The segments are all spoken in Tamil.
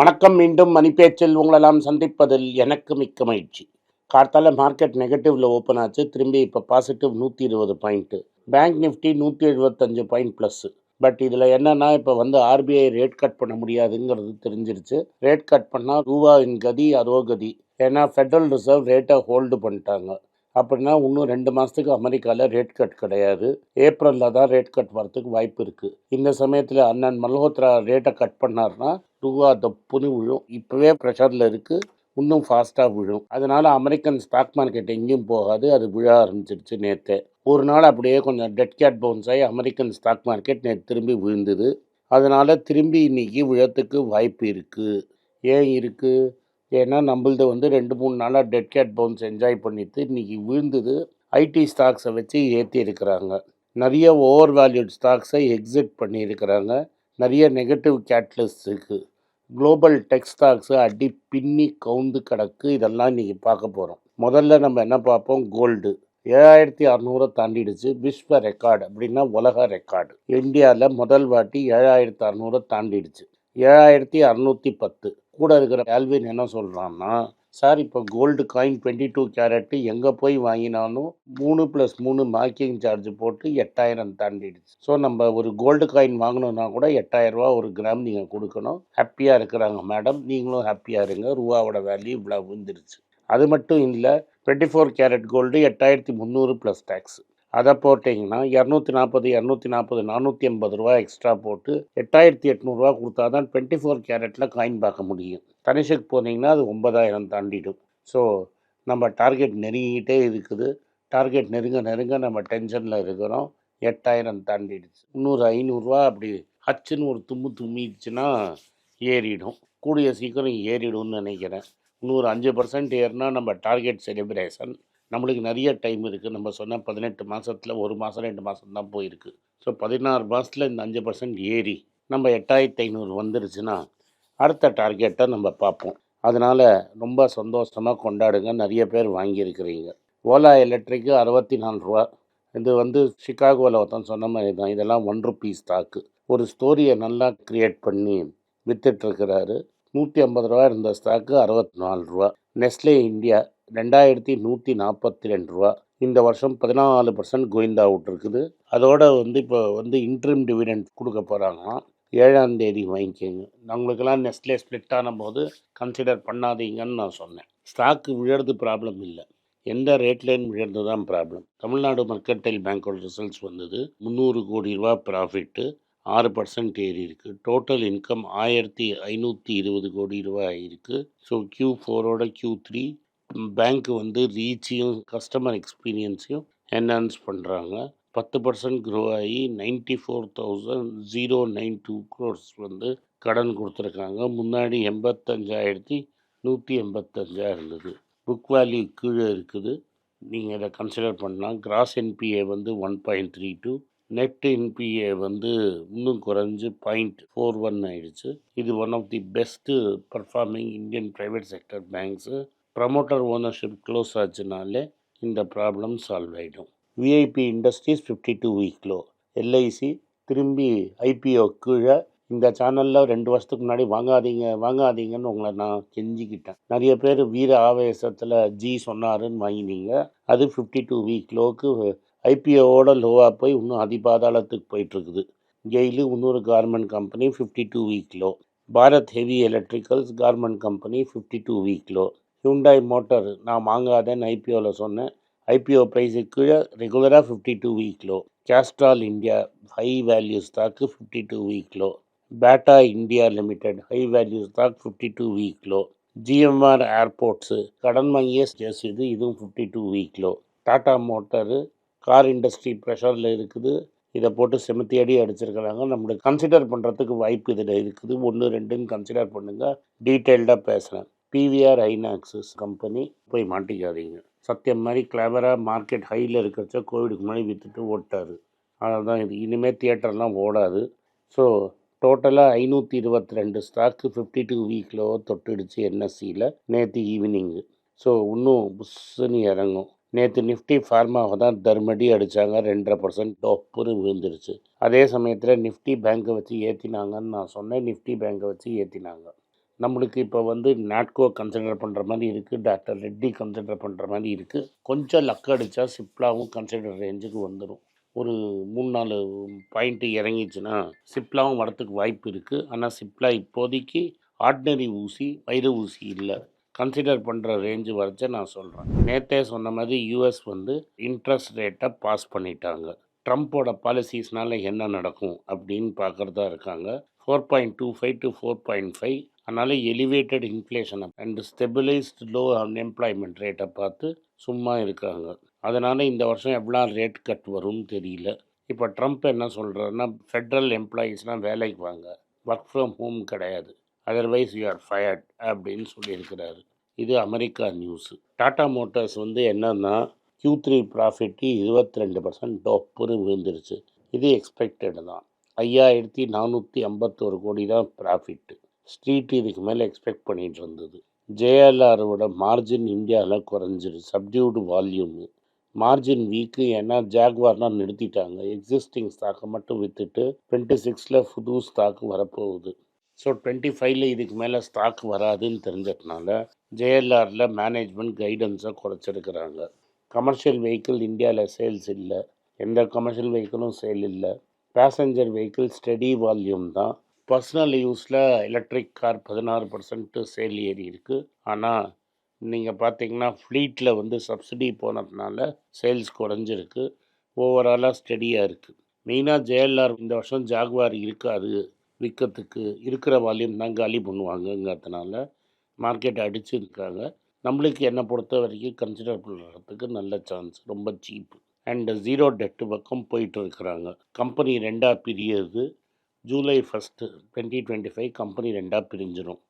வணக்கம் மீண்டும் மணிப்பேச்சில் உங்களெல்லாம் சந்திப்பதில் எனக்கு மிக்க மகிழ்ச்சி. கார்த்தால மார்க்கெட் நெகட்டிவ்ல ஓப்பன் ஆச்சு. திரும்பி இப்போ பாசிட்டிவ் நூற்றி இருபது பாயிண்ட்டு. பேங்க் நிஃப்டி நூற்றி எழுபத்தஞ்சு பாயிண்ட் ப்ளஸ் பட் இதில் என்னென்னா இப்போ வந்து ஆர்பிஐ ரேட் கட் பண்ண முடியாதுங்கிறது தெரிஞ்சிருச்சு. ரேட் கட் பண்ணால் ரூபாயின் கதி அதோகதி ஏன்னா ஃபெடரல் ரிசர்வ் ரேட்டை ஹோல்டு பண்ணிட்டாங்க. அப்படின்னா இன்னும் ரெண்டு மாதத்துக்கு அமெரிக்காவில் ரேட் கட் கிடையாது. ஏப்ரலில் தான் ரேட் கட் வரத்துக்கு வாய்ப்பு இருக்குது இந்த சமயத்தில் அண்ணன் மல்ஹோத்ரா ரேட்டை கட் பண்ணார்னா ரூபா தப்புன்னு விழும். இப்போவே ப்ரெஷரில் இருக்குது இன்னும் ஃபாஸ்ட்டாக விழும். அதனால் அமெரிக்கன் ஸ்டாக் மார்க்கெட் எங்கேயும் போகாது. அது விழ ஆரம்பிச்சிருச்சு நேற்று ஒரு நாள் அப்படியே கொஞ்சம் டெட் கேட் பவுன்ஸ் ஆகி அமெரிக்கன் ஸ்டாக் மார்க்கெட் நேற்று திரும்பி விழுந்தது. அதனால் திரும்பி இன்னைக்கு விழத்துக்கு வாய்ப்பு இருக்குது ஏன் இருக்குது ஏன்னா நம்மளது வந்து ரெண்டு மூணு நாளாக டெட் கேட் பவுன்ஸ் என்ஜாய் பண்ணிட்டு இன்னைக்கு விழுந்தது. ஐடி ஸ்டாக்ஸை வச்சு ஏற்றி இருக்கிறாங்க நிறைய ஓவர் வேல்யூட் ஸ்டாக்ஸை எக்ஸிட் பண்ணியிருக்கிறாங்க. நிறைய நெகட்டிவ் கேட்லிஸ்ட் இருக்குது குளோபல் டெக்ஸ்டாக்ஸு அடி பின்னி கவுந்து கிடக்கு. இதெல்லாம் இன்றைக்கி பார்க்க போகிறோம் முதல்ல நம்ம என்ன பார்ப்போம்? கோல்டு ஏழாயிரத்தி அறநூறை தாண்டிடுச்சு. விஸ்வ ரெக்கார்டு அப்படின்னா உலக ரெக்கார்டு. இந்தியாவில் முதல் வாட்டி ஏழாயிரத்தி அறநூறை தாண்டிடுச்சு. ஏழாயிரத்தி அறநூற்றி பத்து. கூட இருக்கிற ஆல்வின் என்ன சொல்கிறான்னா சார் இப்போ gold coin twenty two carat எங்கே போய் வாங்கினாலும் மூணு ப்ளஸ் மூணு மார்க்கிங் சார்ஜ் போட்டு எட்டாயிரம் தாண்டிடுச்சு. ஸோ நம்ம ஒரு கோல்டு காயின் வாங்கணும்னா கூட எட்டாயிரம் ரூபா ஒரு கிராம் நீங்கள் கொடுக்கணும். ஹாப்பியாக இருக்கிறாங்க மேடம் நீங்களும் ஹாப்பியாக இருங்க. ரூபாவோட வேல்யூ இவ்வளோ விழுந்துருச்சு. அது மட்டும் இல்லை டுவெண்ட்டி ஃபோர் கேரட் கோல்டு எட்டாயிரத்தி முந்நூறு ப்ளஸ் டேக்ஸ் அதை போட்டிங்கன்னா இரநூத்தி நாற்பது இரநூத்தி நாற்பது நானூற்றி ஐம்பது ரூபா எக்ஸ்ட்ரா போட்டு எட்டாயிரத்தி எட்நூறுரூவா கொடுத்தா தான் டுவெண்ட்டி ஃபோர் கேரட்டில் காயின் பார்க்க முடியும். தனிஷுக்கு போனீங்கன்னா அது ஒன்பதாயிரம் தாண்டிடும். ஸோ நம்ம டார்கெட் நெருங்கிக்கிட்டே இருக்குது. டார்கெட் நெருங்க நெருங்க நம்ம டென்ஷனில் இருக்கிறோம். எட்டாயிரம் தாண்டிடுச்சு. இன்னொரு ஐநூறுரூவா அப்படி ஹச்சுன்னு ஒரு தும்மு தும்மிடுச்சுன்னா ஏறிடும். கூடிய சீக்கிரம் ஏறிடும்னு நினைக்கிறேன். இன்னொரு அஞ்சு பர்சன்ட் ஏறினா நம்ம டார்கெட் செலிப்ரேஷன் நம்மளுக்கு நிறைய டைம் இருக்குது நம்ம சொன்ன பதினெட்டு மாதத்தில் ஒரு மாதம் ரெண்டு மாதம் தான் போயிருக்கு. ஸோ பதினாறு மாதத்தில் இந்த அஞ்சு பர்சன்ட் ஏறி நம்ம எட்டாயிரத்தி ஐநூறு வந்துருச்சுன்னா அடுத்த டார்கெட்டை நம்ம பார்ப்போம். அதனால் ரொம்ப சந்தோஷமாக கொண்டாடுங்க. நிறைய பேர் வாங்கியிருக்கிறீங்க. ஓலா எலக்ட்ரிக்கு அறுபத்தி நாலு ரூபா. இது வந்து சிகாகோவில் ஒருத்தன் சொன்ன மாதிரி தான். இதெல்லாம் ஒன் ருபீ ஸ்டாக்கு ஒரு ஸ்டோரியை நல்லா க்ரியேட் பண்ணி வித்துட்ருக்கிறாரு நூற்றி ஐம்பது ரூபா இருந்த ஸ்டாக்கு அறுபத்தி நாலு ரூபா. நெஸ்லே இந்தியா ரெண்டாயிரத்தி நூற்றி நாற்பத்தி ரெண்டு ரூபா. இந்த வருஷம் பதினாலு பர்சன்ட் கோயிந்தா விட்ருக்குது அதோட வந்து இப்போ வந்து இன்ட்ரிம் டிவிடெண்ட் கொடுக்க போகிறாங்களாம் ஏழாம் தேதி வாங்கிக்கோங்க. நம்மளுக்கெல்லாம் நெஸ்ட்லே ஸ்ப்ளிட் ஆன போது கன்சிடர் பண்ணாதீங்கன்னு நான் சொன்னேன். ஸ்டாக்கு விழுறது ப்ராப்ளம் இல்லை. எந்த ரேட்லேன்னு விழுந்து தான் ப்ராப்ளம் தமிழ்நாடு மர்க்கட்டைல் பேங்கோட ரிசல்ட்ஸ் வந்தது முந்நூறு கோடி ரூபா ப்ராஃபிட்டு ஆறு பர்சன்ட் ஏறி இருக்குது டோட்டல் இன்கம் ஆயிரத்தி ஐநூற்றி இருபது கோடி ரூபா ஆகிருக்கு ஸோ க்யூ ஃபோரோட க்யூ த்ரீ பேங்க் வந்து ரீச்சையும் கஸ்டமர் எக்ஸ்பீரியன்ஸையும் என்ஹான்ஸ் பண்ணுறாங்க பத்து பர்சன்ட் க்ரோ ஆகி ninety four thousand zero nine two crores வந்து கடன் கொடுத்துருக்காங்க. முன்னாடி எண்பத்தஞ்சாயிரத்தி நூற்றி எண்பத்தஞ்சா இருந்தது. புக் வேல்யூ கீழே இருக்குது. நீங்கள் இதை கன்சிடர் பண்ணலாம் கிராஸ் என்பிஏ வந்து one point three two net NPA வந்து இன்னும் குறைஞ்சு பாயிண்ட் ஃபோர் ஒன் ஆயிடுச்சு. இது one of the best performing Indian private sector banks promoter ownership close ஆச்சுனாலே இந்த ப்ராப்ளம் சால்வ் ஆகிடும் VIP industries fifty two week low LIC திரும்பி ஐபிஓ கீழே இந்த சேனலில் ரெண்டு வருஷத்துக்கு முன்னாடி வாங்காதீங்க வாங்காதீங்கன்னு உங்களை நான் கெஞ்சிக்கிட்டேன். நிறைய பேர் வீர ஆவேசத்தில் ஜி சொன்னாருன்னு வாங்கினீங்க. அது ஃபிஃப்டி டூ வீக் லோக்கு ஐபிஓவோட லோவாக போய் இன்னும் அதிபாதாளத்துக்கு போயிட்டுருக்குது. கெயிலு இன்னொரு garment company fifty two week low Bharat heavy electricals garment company fifty two week low Hyundai motor நான் வாங்காதேன்னு ஐபிஓவில் சொன்னேன். ஐபிஓ ப்ரைஸுக்கு கீழே ரெகுலராக fifty two week low Castrol India high value stock fifty two week low Bata India limited high value stock fifty two week low GMR airports கடன் வாங்கிய ஸ்டேஸ் இது இதுவும் fifty two week low motor car industry ப்ரெஷரில் இருக்குது. இதை போட்டு செமத்தி அடி அடிச்சிருக்கிறாங்க. நம்மளுக்கு கன்சிடர் பண்ணுறதுக்கு வாய்ப்பு இதில் இருக்குது. ஒன்று ரெண்டுன்னு கன்சிடர் பண்ணுங்கள் டீட்டெயில்டாக பேசுகிறேன் பிவிஆர் ஐநாக்ஸஸ் கம்பெனி போய் மாட்டிக்காதீங்க. சத்தியம் மாதிரி கிளவராக மார்க்கெட் ஹையில் இருக்கிறச்ச கோவிடுக்கு முன்னாடி விற்றுட்டு ஓட்டார். அதுதான் இது இனிமேல் தியேட்டர்லாம் ஓடாது. ஸோ டோட்டலாக ஐநூற்றி இருபத்தி ரெண்டு ஸ்டாக்கு ஃபிஃப்டி டூ வீக்கில் தொட்டுடுச்சு என்எஸ்சியில் நேற்று ஈவினிங்கு ஸோ இன்னும் புஷ்ஷுன்னு இறங்கும். நேற்று நிஃப்டி ஃபார்மாவை தான் தர்மடி அடித்தாங்க ரெண்டரை பர்சன்ட் டொப்புன்னு விழுந்துருச்சு. அதே சமயத்தில் நிஃப்டி பேங்க்கை வச்சு ஏற்றினாங்கன்னு நான் சொன்னேன். நிஃப்டி பேங்க்கை வச்சு ஏற்றினாங்க நம்மளுக்கு இப்போ வந்து நாட்கோ கன்சிடர் பண்ணுற மாதிரி இருக்குது டாக்டர் ரெட்டி கன்சிடர் பண்ணுற மாதிரி இருக்குது கொஞ்சம் லக் அடித்தா சிப்லாவும் கன்சிடர் ரேஞ்சுக்கு வந்துடும் ஒரு மூணு நாலு பாயிண்ட்டு இறங்கிச்சுன்னா சிப்லாவும் வரத்துக்கு வாய்ப்பு இருக்குது ஆனால் சிப்லா இப்போதைக்கு ஆர்டினரி ஊசி வைர ஊசி இல்லை. கன்சிடர் பண்ணுற ரேஞ்சு வரைச்ச நான் சொல்கிறேன் நேற்றே சொன்ன மாதிரி யூஎஸ் வந்து இன்ட்ரெஸ்ட் ரேட்டை பாஸ் பண்ணிட்டாங்க. ட்ரம்ப்போட பாலிசிஸ்னால என்ன நடக்கும் அப்படின்னு பார்க்குறதா இருக்காங்க. Four point two five to four point five அதனால் elevated inflation and stabilized low unemployment ரேட்டை பார்த்து சும்மா இருக்காங்க. அதனால் இந்த வருஷம் எவ்வளோ ரேட் கட் வரும்னு தெரியல. இப்போ ட்ரம்ப் என்ன சொல்கிறாருன்னா ஃபெட்ரல் எம்ப்ளாயீஸ்லாம் வேலைக்கு வாங்க. ஒர்க் ஃப்ரம் ஹோம் கிடையாது. அதர்வைஸ் யூ ஆர் ஃபயர்ட் அப்படின்னு சொல்லியிருக்கிறாரு. இது அமெரிக்கா நியூஸு டாட்டா மோட்டார்ஸ் வந்து என்னன்னா Q3 த்ரீ ப்ராஃபிட்டு இருபத்தி ரெண்டு பர்சன்ட் டொப்புன்னு விழுந்துருச்சு. இது எக்ஸ்பெக்டட் தான். ஐயாயிரத்தி நானூற்றி ஐம்பத்தோரு கோடி தான் ப்ராஃபிட்டு ஸ்ட்ரீட் இதுக்கு மேலே எக்ஸ்பெக்ட் பண்ணிகிட்டு இருந்தது. ஜேஎல்ஆரோட மார்ஜின் இந்தியாவில் குறைஞ்சிரு சப்டியூடு வால்யூமு மார்ஜின் வீக்கு ஏன்னா ஜாக்வார்லாம் நிறுத்திட்டாங்க. எக்ஸிஸ்டிங் ஸ்டாக்கை மட்டும் விற்றுட்டு டுவெண்ட்டி சிக்ஸில் புது ஸ்டாக் வரப்போகுது. ஸோ டுவெண்ட்டி ஃபைவ்ல இதுக்கு மேலே ஸ்டாக் வராதுன்னு தெரிஞ்சதுனால ஜேஎல்ஆரில் மேனேஜ்மெண்ட் கைடன்ஸை குறைச்சிருக்கிறாங்க. கமர்ஷியல் வெஹிக்கிள் இந்தியாவில் சேல்ஸ் இல்லை. எந்த கமர்ஷியல் வெஹிக்கிளும் சேல் இல்லை. பேசஞ்சர் வெஹிக்கிள் ஸ்டெடி வால்யூம் தான். பர்சனல் யூஸில் எலக்ட்ரிக் கார் பதினாறு பர்சன்ட்டு சேல் ஏறி இருக்குது ஆனால் நீங்கள் பார்த்தீங்கன்னா ஃப்ளீட்டில் வந்து சப்சிடி போனதுனால சேல்ஸ் குறைஞ்சிருக்கு. ஓவராலாக ஸ்டெடியாக இருக்குது மெயினாக ஜேஎல்ஆர் இந்த வருஷம் ஜாகுவார் இருக்காது. விற்கிறதுக்கு இருக்கிற வால்யூம் தான் காலி பண்ணுவாங்கங்கிறதுனால மார்க்கெட் அடிச்சிருக்காங்க. நம்மளுக்கு என்னை பொறுத்த வரைக்கும் கன்சிடர் பண்ணுறதுக்கு நல்ல சான்ஸ் ரொம்ப சீப்பு அண்டு ஜீரோ டெட்டு பக்கம் போயிட்டு இருக்கிறாங்க கம்பெனி ரெண்டாக பிரியுது July first twenty twenty five company ரெண்டாக பிரிஞ்சிடும்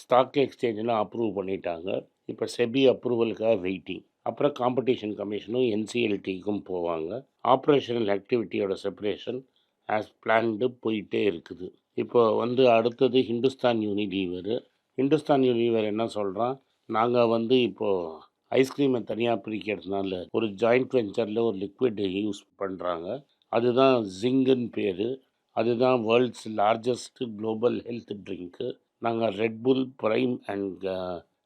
ஸ்டாக் எக்ஸ்சேஞ்செலாம் அப்ரூவ் பண்ணிட்டாங்க. இப்போ செபி அப்ரூவலுக்காக வெயிட்டிங் அப்புறம் காம்படிஷன் கமிஷனும் என்சிஎல்டிக்கும் போவாங்க. ஆப்ரேஷனல் ஆக்டிவிட்டியோட செப்பரேஷன் ஆஸ் பிளான்டு போயிட்டே இருக்குது. இப்போ வந்து அடுத்தது ஹிந்துஸ்தான் யூனிலீவரு ஹிந்துஸ்தான் யூனிலீவர் என்ன சொல்கிறான் நாங்கள் வந்து இப்போது ஐஸ்கிரீமை தனியாக பிரிக்கிறதுனால ஒரு ஜாயிண்ட் வெஞ்சரில் ஒரு லிக்விட் யூஸ் பண்ணுறாங்க அதுதான் ஜிங்குன்னு பேர். அதுதான் world's largest global health drink நாங்கள் ரெட்புல் ப்ரைம் அண்ட்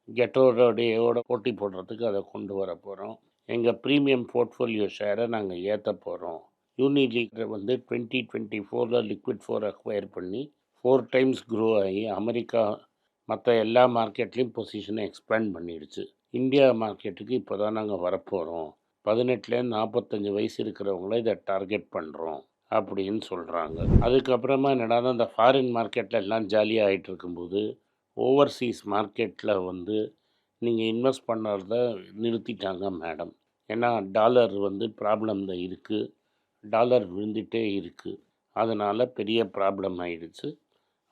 கெட்டோரோடையோட போட்டி போடுறதுக்கு அதை கொண்டு வர போகிறோம் எங்கள் ப்ரீமியம் போர்ட்ஃபோலியோ ஷேரை நாங்கள் ஏற்ற போகிறோம் யூனிலீக்கரை வந்து டுவெண்ட்டி டுவெண்ட்டி ஃபோரில் லிக்விட் ஃபோர் அக்வயர் பண்ணி ஃபோர் டைம்ஸ் க்ரோ ஆகி அமெரிக்கா மற்ற எல்லா மார்க்கெட்லேயும் பொசிஷனை எக்ஸ்பேண்ட் பண்ணிடுச்சு. இந்தியா மார்க்கெட்டுக்கு இப்போ தான் நாங்கள் வரப்போகிறோம் பதினெட்டுலேருந்து நாற்பத்தஞ்சு வயசு இருக்கிறவங்கள இதை டார்கெட் பண்ணுறோம் அப்படின்னு சொல்கிறாங்க அதுக்கப்புறமா என்னடா இந்த ஃபாரின் மார்க்கெட்டில் எல்லாம் ஜாலியாக ஆகிட்டு இருக்கும்போது ஓவர்சீஸ் மார்க்கெட்டில் வந்து நீங்கள் இன்வெஸ்ட் பண்ணுறத நிறுத்திட்டாங்க மேடம் ஏன்னா டாலர் வந்து ப்ராப்ளம் தான் இருக்குது டாலர் விழுந்துகிட்டே இருக்குது அதனால் பெரிய ப்ராப்ளம் ஆயிடுச்சு.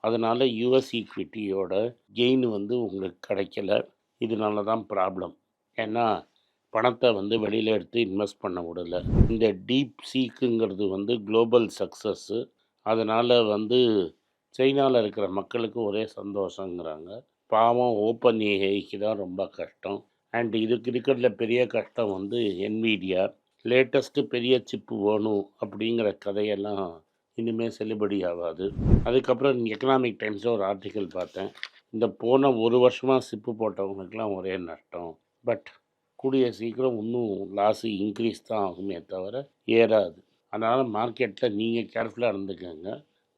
அதனால் யூஎஸ் ஈக்விட்டியோட கெயின் வந்து உங்களுக்கு கிடைக்கல. இதனால தான் ப்ராப்ளம் ஏன்னா பணத்தை வந்து வெளியில் எடுத்து இன்வெஸ்ட் பண்ண விடல. இந்த டீப் சீக்குங்கிறது வந்து குளோபல் சக்ஸஸ்ஸு அதனால் வந்து சைனாவில் இருக்கிற மக்களுக்கு ஒரே சந்தோஷங்கிறாங்க. பாவம் ஓப்பன் ஏஐக்கு தான் ரொம்ப கஷ்டம். அண்ட் இதுக்கு இருக்கிறதுல பெரிய கஷ்டம் வந்து என்விடியா லேட்டஸ்ட்டு பெரிய சிப்பு வேணும் அப்படிங்கிற கதையெல்லாம் இனிமேல் செல்லுபடி ஆகாது. அதுக்கப்புறம் எக்கனாமிக் டைம்ஸில் ஒரு ஆர்டிக்கல் பார்த்தேன். இந்த போன ஒரு வருஷமாக சிப்பு போட்டவங்களுக்கெல்லாம் ஒரே நஷ்டம் பட் கூடிய சீக்கிரம் இன்னும் லாஸு இன்க்ரீஸ் தான் ஆகுமே தவிர ஏறாது. அதனால் மார்க்கெட்டில் நீங்கள் கேர்ஃபுல்லாக இருந்துக்கோங்க.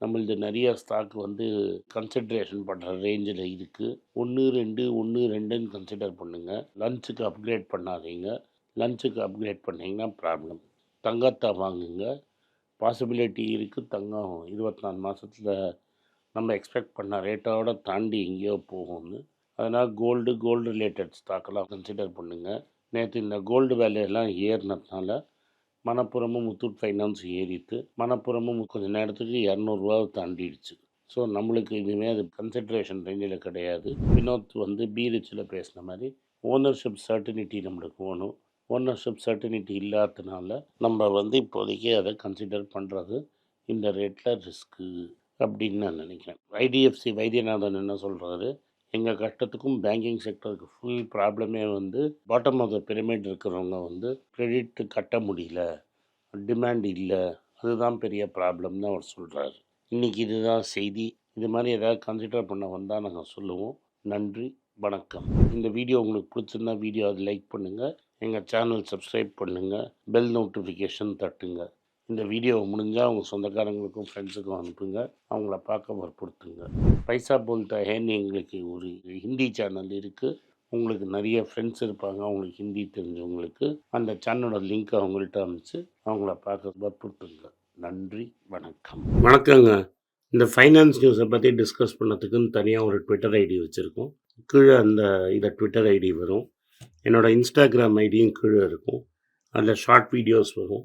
நம்மளது நிறைய ஸ்டாக் வந்து கன்சிட்ரேஷன் பண்ணுற ரேஞ்சில் இருக்குது ஒன்று ரெண்டு ஒன்று ரெண்டுன்னு கன்சிடர் பண்ணுங்கள் லஞ்சுக்கு அப்கிரேட் பண்ணாதீங்க. லஞ்சுக்கு அப்கிரேட் பண்ணிங்கன்னா ப்ராப்ளம் தங்கத்தை வாங்குங்க. பாசிபிலிட்டி இருக்குது தங்கம் இருபத்தி நாலு மாதத்தில் நம்ம எக்ஸ்பெக்ட் பண்ண ரேட்டோட தாண்டி எங்கேயோ போகும்னு. அதனால் கோல்டு கோல்டு ரிலேட்டட் ஸ்டாக்கெல்லாம் கன்சிடர் பண்ணுங்கள் நேற்று இந்த கோல்டு வேலையெல்லாம் ஏறினதுனால மணப்புறமும் முத்தூட் ஃபைனான்ஸ் ஏறித்து மணப்புறமும் கொஞ்சம் நேரத்துக்கு இரநூறுவா தாண்டிடுச்சு. ஸோ நம்மளுக்கு இனிமேல் அது கன்சிட்ரேஷன் ரேஞ்சில் கிடையாது. வினோத் வந்து பீரிச்சில் பேசின மாதிரி ஓனர்ஷிப் சர்டினிட்டி நம்மளுக்கு வேணும். ஓனர்ஷிப் சர்டினிட்டி இல்லாததுனால நம்ம வந்து இப்போதைக்கு அதை கன்சிடர் பண்ணுறது இந்த ரேட்டில் ரிஸ்க்கு அப்படின்னு நான் நினைக்கிறேன். ஐடிஎஃப்சி வைத்தியநாதன் என்ன சொல்கிறாரு எங்கள் கஷ்டத்துக்கும் பேங்கிங் செக்டருக்கு ஃபுல் ப்ராப்ளமே வந்து பாட்டம் ஆஃப் த பிரமிட் இருக்கிறவங்க வந்து க்ரெடிட் கட்ட முடியல டிமாண்ட் இல்லை அதுதான் பெரிய ப்ராப்ளம்னு அவர் சொல்கிறாரு இன்றைக்கி இதுதான் செய்தி. இது மாதிரி ஏதாவது கன்சிடர் பண்ண வந்தால் நாங்கள் சொல்லுவோம். நன்றி வணக்கம். இந்த வீடியோ உங்களுக்கு பிடிச்சிருந்தா வீடியோ அது லைக் பண்ணுங்கள் எங்கள் சேனல் சப்ஸ்கிரைப் பண்ணுங்கள் பெல் நோட்டிஃபிகேஷன் தட்டுங்க. இந்த வீடியோவை முடிஞ்சால் அவங்க சொந்தக்காரங்களுக்கும் ஃப்ரெண்ட்ஸுக்கும் அனுப்புங்க. அவங்கள பார்க்க வற்புறுத்துங்க. பைசா போல்தா ஹேன்னு எங்களுக்கு ஒரு ஹிந்தி சேனல் இருக்குது உங்களுக்கு நிறைய ஃப்ரெண்ட்ஸ் இருப்பாங்க. அவங்களுக்கு ஹிந்தி தெரிஞ்சவங்களுக்கு அந்த சேனலோட லிங்க் அவங்கள்ட்ட அனுப்பிச்சு அவங்கள பார்க்க வற்புறுத்துங்க. நன்றி வணக்கம். வணக்கங்க. இந்த ஃபைனான்ஸ் நியூஸை பற்றி டிஸ்கஸ் பண்ணதுக்குன்னு தனியாக ஒரு ட்விட்டர் ஐடி வச்சுருக்கோம். கீழே அந்த இதை ட்விட்டர் ஐடி வரும். என்னோடய இன்ஸ்டாகிராம் ஐடியும் கீழே இருக்கும். அதில் ஷார்ட் வீடியோஸ் வரும்.